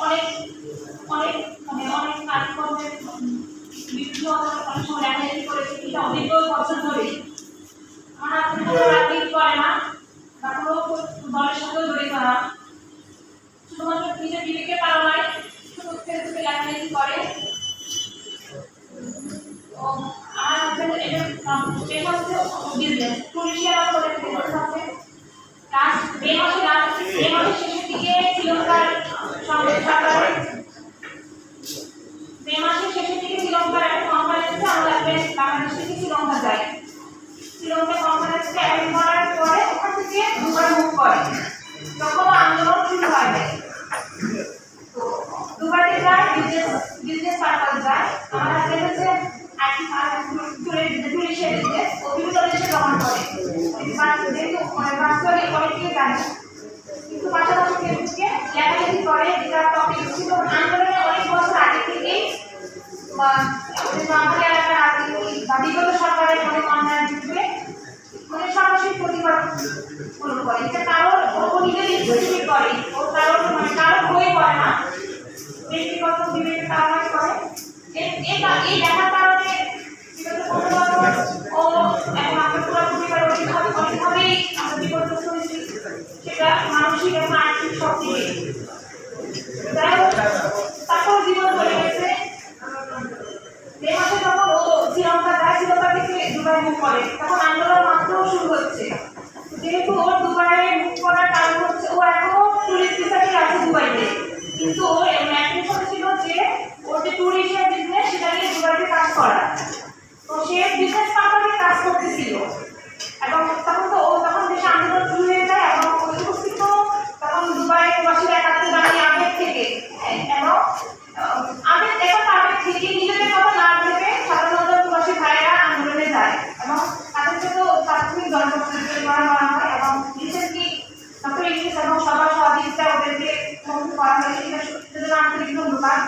অনেক অনেক মানে অনেক করেছে এটা অভিজ্ঞ বছর ধরে আমার কোনো রাজনীতি শুধুমাত্র নিজের পালনায় শুধু ফেসবুকে রাজনীতি করে ও আমার হাজবেন্ড এটা পেশা হচ্ছে বিজনেস পুলিশিয়ার করে বাস্তবে কিছু জানে কিন্তু পাশাপাশি ফেসবুকে লেখালেখি করে, যেটা টপিক ছিল আন্দোলনে অনেক বছর আগে থেকেই আমাদের এলাকার রাজনীতি বা সরকারের অনেক অন্যায় বিরুদ্ধে মানে সরাসরি প্রতিবাদ পূরণ করে। এটা কারোর ও নিজের ইচ্ছে করে, ও কারোর মানে কারোর হয়ে করে না। ব্যক্তিগত বিবেকের কারণে করে। এই এই মানসিক এবং আর্থিক সব দিকে তারপর জীবন চলে গেছে। মে মাসে তখন শ্রীলঙ্কা যায় শ্রীলঙ্কা থেকে দুবাই মুখ করে, তখন আন্দোলন মাত্র শুরু হচ্ছে। যেহেতু দুবাইয়ে মুখ করার কারণ হচ্ছে, ও এখনও টুরিস্ট হিসাবে আছে দুবাইতে। কিন্তু ওর ম্যাট্রিশন ছিল যে, ওর যে ট্যুরিস্টের বিজনেস সেটা নিয়ে দুবাইতে কাজ করা। তো সে বিজনেস পার্টনারে কাজ করতেছিল। এবং Yang.